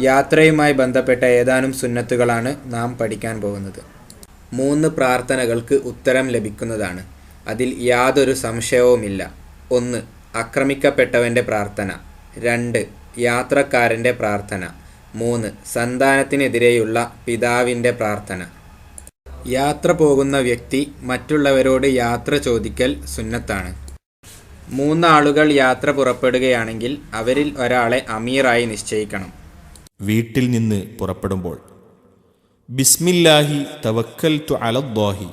യാത്രയുമായി ബന്ധപ്പെട്ട ഏതാനും സുന്നത്തുകളാണ് നാം പഠിക്കാൻ പോകുന്നത്. മൂന്ന് പ്രാർത്ഥനകൾക്ക് ഉത്തരം ലഭിക്കുന്നതാണ്. അതിൽ യാതൊരു സംശയവുമില്ല. ഒന്ന് ആക്രമിക്കപ്പെട്ടവന്റെ പ്രാർത്ഥന. രണ്ട് യാത്രക്കാരന്റെ പ്രാർത്ഥന. മൂന്ന് സന്താനത്തിനെതിരെയുള്ള പിതാവിന്റെ പ്രാർത്ഥന. യാത്ര പോകുന്ന വ്യക്തി മറ്റുള്ളവരോട് യാത്ര ചോദിക്കൽ സുന്നത്താണ്. മൂന്നാളുകൾ യാത്ര പുറപ്പെടുകയാണെങ്കിൽ അവരിൽ ഒരാളെ അമീറായി നിശ്ചയിക്കണം. വീട്ടിൽ നിന്ന് പുറപ്പെടുമ്പോൾ ബിസ്മില്ലാഹി തവക്കൽതു അലദ്ദാഹി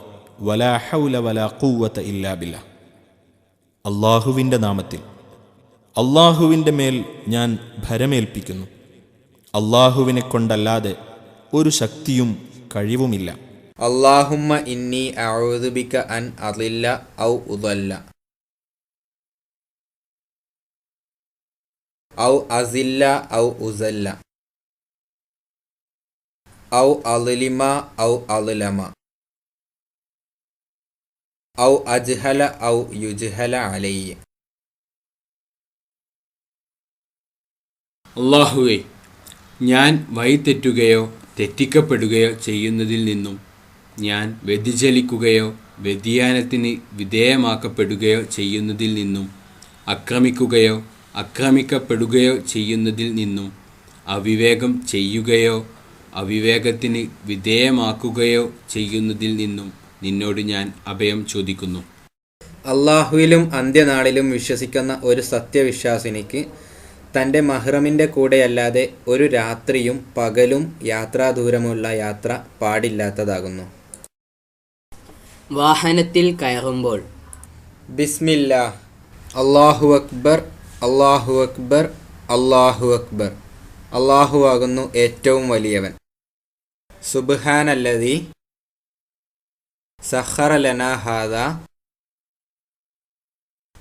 വലാ ഹൗല വലാ ഖുവ്വത ഇല്ലാ ബില്ല. അള്ളാഹുവിന്റെ നാമത്തിൽ അള്ളാഹുവിന്റെ മേൽ ഞാൻ ഭരമേൽപ്പിക്കുന്നു. അള്ളാഹുവിനെ കൊണ്ടല്ലാതെ ഒരു ശക്തിയും കഴിവുമില്ല. അള്ളാഹുമ്മ ഇന്നി അഊദുബിക അൻ അതില്ല ഔ ഉദല്ല. ഔ അസില്ല ഔ ഉസല്ല. ഔ അലിമ ഔ അളിലമ ഔ അജ്ഹല ഔ യുജ്ഹല അലൈ അള്ളാഹുവേ ഞാൻ വഴിതെറ്റുകയോ തെറ്റിക്കപ്പെടുകയോ ചെയ്യുന്നതിൽ നിന്നും ഞാൻ വ്യതിചലിക്കുകയോ വ്യതിയാനത്തിന് വിധേയമാക്കപ്പെടുകയോ ചെയ്യുന്നതിൽ നിന്നും അക്രമിക്കുകയോ അക്രമിക്കപ്പെടുകയോ ചെയ്യുന്നതിൽ നിന്നും അവിവേകം ചെയ്യുകയോ അവിവേകത്തിന് വിധേയമാക്കുകയോ ചെയ്യുന്നതിൽ നിന്നും നിന്നോട് ഞാൻ അഭയം ചോദിക്കുന്നു. അള്ളാഹുവിലും അന്ത്യനാളിലും വിശ്വസിക്കുന്ന ഒരു സത്യവിശ്വാസിനിക്ക് തന്റെ മഹ്റമിന്റെ കൂടെയല്ലാതെ ഒരു രാത്രിയും പകലും യാത്രാദൂരമുള്ള യാത്ര പാടില്ലാത്തതാകുന്നു. വാഹനത്തിൽ കയറുമ്പോൾ ബിസ്മില്ല അള്ളാഹു അക്ബർ അള്ളാഹു അക്ബർ അള്ളാഹു അക്ബർ. അള്ളാഹു ആകുന്നു ഏറ്റവും വലിയവൻ. سبحان الذي سخر لنا هذا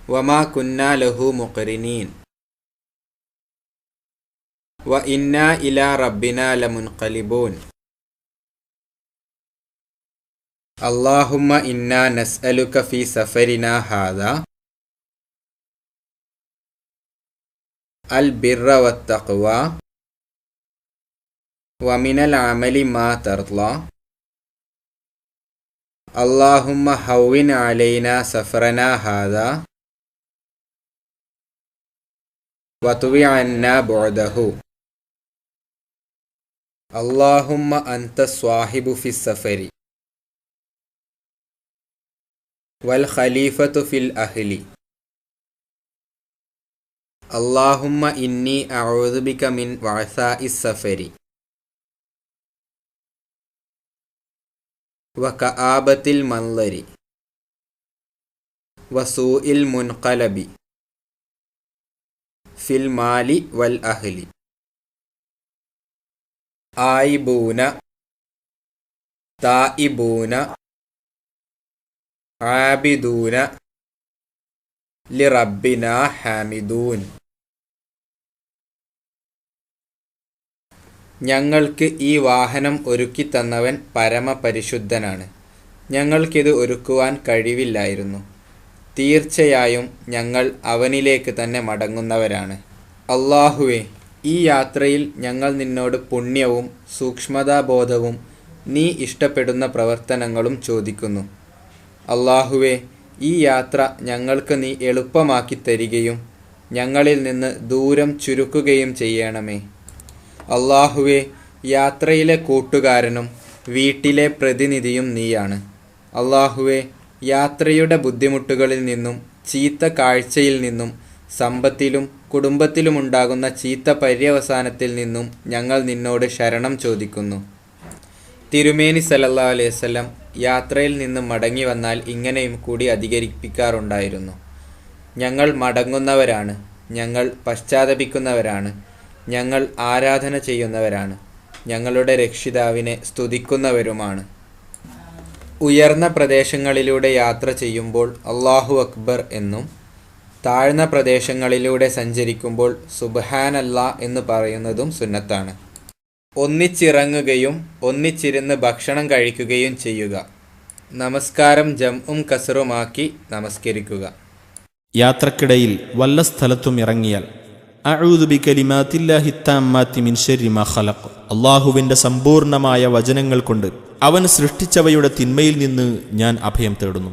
وما كنا له مقرنين وإنا إلى ربنا لمنقلبون اللهم إنا نسألك في سفرنا هذا البر والتقوى ومن العمل ما ترضى. اللهم هون علينا سفرنا هذا. وطوي عنا بعده. اللهم أنت الصاحب في السفر. والخليفة في الأهل. اللهم إني أعوذ بك من وعثاء السفر. وكآبة المنظر وسوء المنقلب في المال والأهل آيبون تائبون عابدون لربنا حامدون ഞങ്ങൾക്ക് ഈ വാഹനം ഒരുക്കിത്തന്നവൻ പരമപരിശുദ്ധനാണ്. ഞങ്ങൾക്കിത് ഒരുക്കുവാൻ കഴിവില്ലായിരുന്നു. തീർച്ചയായും ഞങ്ങൾ അവനിലേക്ക് തന്നെ മടങ്ങുന്നവരാണ്. അള്ളാഹുവെ ഈ യാത്രയിൽ ഞങ്ങൾ നിന്നോട് പുണ്യവും സൂക്ഷ്മതാബോധവും നീ ഇഷ്ടപ്പെടുന്ന പ്രവർത്തനങ്ങളും ചോദിക്കുന്നു. അള്ളാഹുവെ ഈ യാത്ര ഞങ്ങൾക്ക് നീ എളുപ്പമാക്കി തരികയും ഞങ്ങളിൽ നിന്ന് ദൂരം ചുരുക്കുകയും ചെയ്യണമേ. അള്ളാഹുവെ യാത്രയിലെ കൂട്ടുകാരനും വീട്ടിലെ പ്രതിനിധിയും നീയാണ്. അള്ളാഹുവെ യാത്രയുടെ ബുദ്ധിമുട്ടുകളിൽ നിന്നും ചീത്ത കാഴ്ചയിൽ നിന്നും സമ്പത്തിലും കുടുംബത്തിലുമുണ്ടാകുന്ന ചീത്ത പര്യവസാനത്തിൽ നിന്നും ഞങ്ങൾ നിന്നോട് ശരണം ചോദിക്കുന്നു. തിരുമേനി സല്ലല്ലാഹു അലൈഹി വസല്ലം യാത്രയിൽ നിന്ന് മടങ്ങി വന്നാൽ ഇങ്ങനെയും കൂടി അധികരിപ്പിക്കാറുണ്ടായിരുന്നു. ഞങ്ങൾ മടങ്ങുന്നവരാണ് ഞങ്ങൾ പശ്ചാത്തപിക്കുന്നവരാണ് ഞങ്ങൾ ആരാധന ചെയ്യുന്നവരാണ്. ഞങ്ങളുടെ രക്ഷിതാവിനെ സ്തുതിക്കുന്നവരുമാണ്. ഉയർന്ന പ്രദേശങ്ങളിലൂടെ യാത്ര ചെയ്യുമ്പോൾ അള്ളാഹു അക്ബർ എന്നും താഴ്ന്ന പ്രദേശങ്ങളിലൂടെ സഞ്ചരിക്കുമ്പോൾ സുബ്ഹാനല്ല എന്ന് പറയുന്നതും സുന്നത്താണ്. ഒന്നിച്ചിറങ്ങുകയും ഒന്നിച്ചിരുന്ന് ഭക്ഷണം കഴിക്കുകയും ചെയ്യുക. നമസ്കാരം ജംഉം കസറുമാക്കി നമസ്കരിക്കുക. യാത്രക്കിടയിൽ വല്ല സ്ഥലത്തും ഇറങ്ങിയാൽ അള്ളാഹുവിന്റെ സമ്പൂർണമായ വചനങ്ങൾ കൊണ്ട് അവൻ സൃഷ്ടിച്ചവയുടെ തിന്മയിൽ നിന്ന് ഞാൻ അഭയം തേടുന്നു.